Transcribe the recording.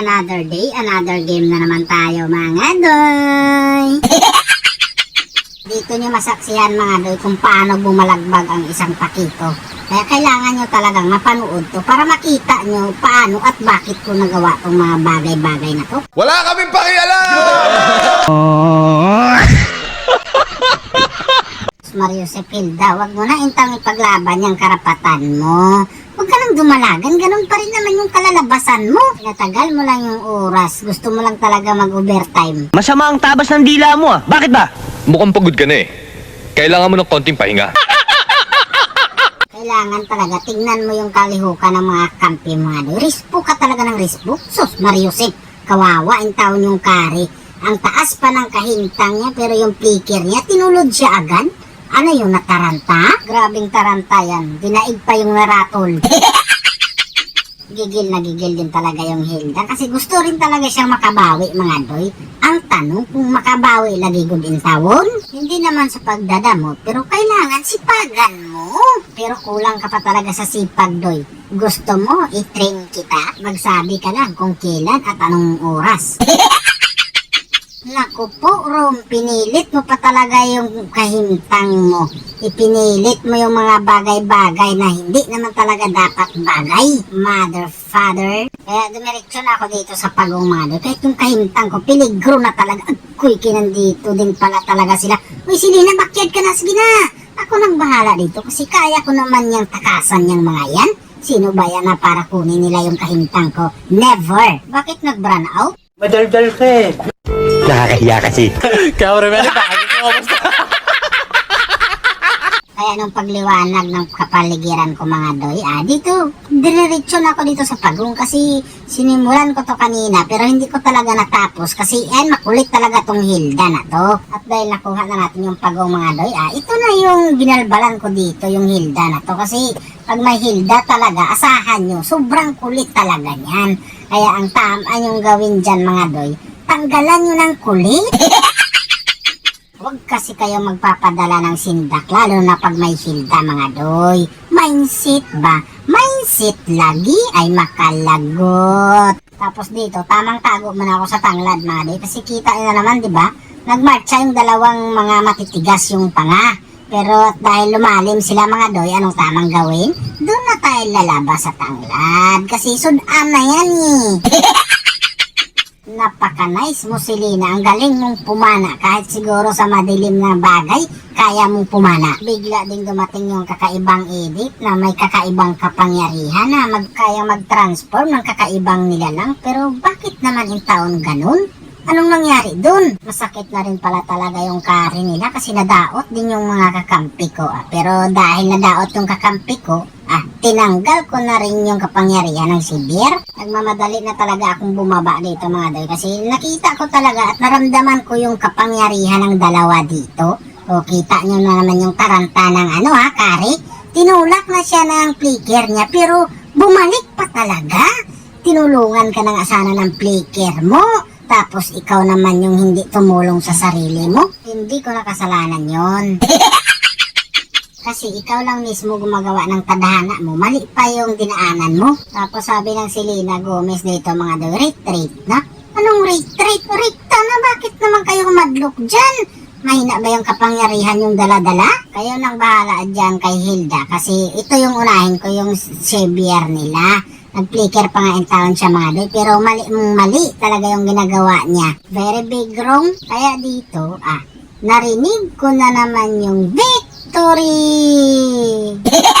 another day, another game na naman tayo mga doy. Dito nyo masaksihan mga doy kung paano bumalagbag ang isang pakito. Kaya kailangan nyo talagang mapanood to para makita nyo paano at bakit ko nagawa tong mga bagay-bagay na to. Wala kaming pakialam! Mario Sepilda, wag mo na intang ipaglaban yung karapatan mo. Huwag ka nang dumalagan, ganun pa rin naman yung kalalabasan mo. Natagal mo lang yung oras, gusto mo lang talaga mag-overtime. Masama ang tabas ng dila mo ah. Bakit ba? Mukhang pagod ka na eh. Kailangan mo ng konting pahinga. Kailangan talaga tingnan mo yung kalihukan ng mga kampi mga do. Rispo ka talaga ng rispo. Sus, Mariusip, kawawa ang taon yung kari. Ang taas pa ng kahintang niya pero yung flicker niya, tinulod siya agad. Ano yung nataranta? Grabing taranta yan. Dinaig pa yung naratol. gigil na gigil din talaga yung Hilda kasi gusto rin talaga siyang makabawi mga doy. Ang tanong kung makabawi lagi gud in tawon? Hindi naman sa pagdadamo pero kailangan sipagan mo. Pero kulang ka pa talaga sa sipag doy. Gusto mo i-train kita? Magsabi ka lang kung kailan at anong oras. Naku po, Rom, pinilit mo pa talaga yung kahintang mo. Ipinilit mo yung mga bagay-bagay na hindi naman talaga dapat bagay. Mother, father. Kaya dumiretso na ako dito sa mother. Kahit yung kahintang ko, piligro na talaga. Agkoy, kinandito din pala talaga sila. Uy, Silina, bakyard ka na. Sige na. Ako nang bahala dito kasi kaya ko naman yung takasan yung mga yan. Sino ba yan na para kunin nila yung kahintang ko? Never. Bakit nag-run out? Madaldal ka eh. Nakakahiya kasi. Kaya rin meron bakit ko Kaya nung pagliwanag ng kapaligiran ko mga doy, ah, dito, diretso na ako dito sa pagong kasi sinimulan ko to kanina pero hindi ko talaga natapos kasi yan makulit talaga tong Hilda na to. At dahil nakuha na natin yung pagong mga doy, ah, ito na yung binalbalan ko dito, yung Hilda na to kasi pag may Hilda talaga, asahan nyo, sobrang kulit talaga yan. Kaya ang tama yung gawin dyan mga doy, tanggalan nyo ng kulit. Huwag kasi kayo magpapadala ng sindak, lalo na pag may hilda mga doy. Mindset ba? Mindset lagi ay makalagot. Tapos dito, tamang tago muna ako sa tanglad mga doy. Kasi kita na naman, di ba? Nagmarcha yung dalawang mga matitigas yung panga. Pero dahil lumalim sila mga doy, anong tamang gawin? Doon na tayo lalabas sa tanglad. Kasi sudan na yan eh. Napaka-nice mo, Selena. Ang galing mong pumana. Kahit siguro sa madilim na bagay, kaya mong pumana. Bigla ding dumating yung kakaibang edit na may kakaibang kapangyarihan na mag, kaya mag-transform ng kakaibang nilalang. Pero bakit naman yung taon ganun? Anong nangyari dun? Masakit na rin pala talaga yung kari nila kasi nadaot din yung mga kakampi ko. Ah. Pero dahil nadaot yung kakampi ko, ah, tinanggal ko na rin yung kapangyarihan ng si Beer. Nagmamadali na talaga akong bumaba dito mga doy kasi nakita ko talaga at naramdaman ko yung kapangyarihan ng dalawa dito. O kita nyo na naman yung taranta ng ano ha, kari. Tinulak na siya ng flicker niya pero bumalik pa talaga. Tinulungan ka na nga sana ng flicker mo. Tapos ikaw naman yung hindi tumulong sa sarili mo. Hindi ko nakasalanan yon. Kasi ikaw lang mismo gumagawa ng tadhana mo. Mali pa yung dinaanan mo. Tapos sabi ng Selena Gomez dito mga daw, retreat na? Anong retreat? Rekta na? Bakit naman kayo madlock dyan? Mahina ba yung kapangyarihan yung dala-dala? Kayo nang bahala dyan kay Hilda kasi ito yung unahin ko yung savior nila. Nag-flicker pa nga in town siya mga doy, pero mali, mali talaga yung ginagawa niya. Very big wrong. Kaya dito, ah, narinig ko na naman yung ストーリー。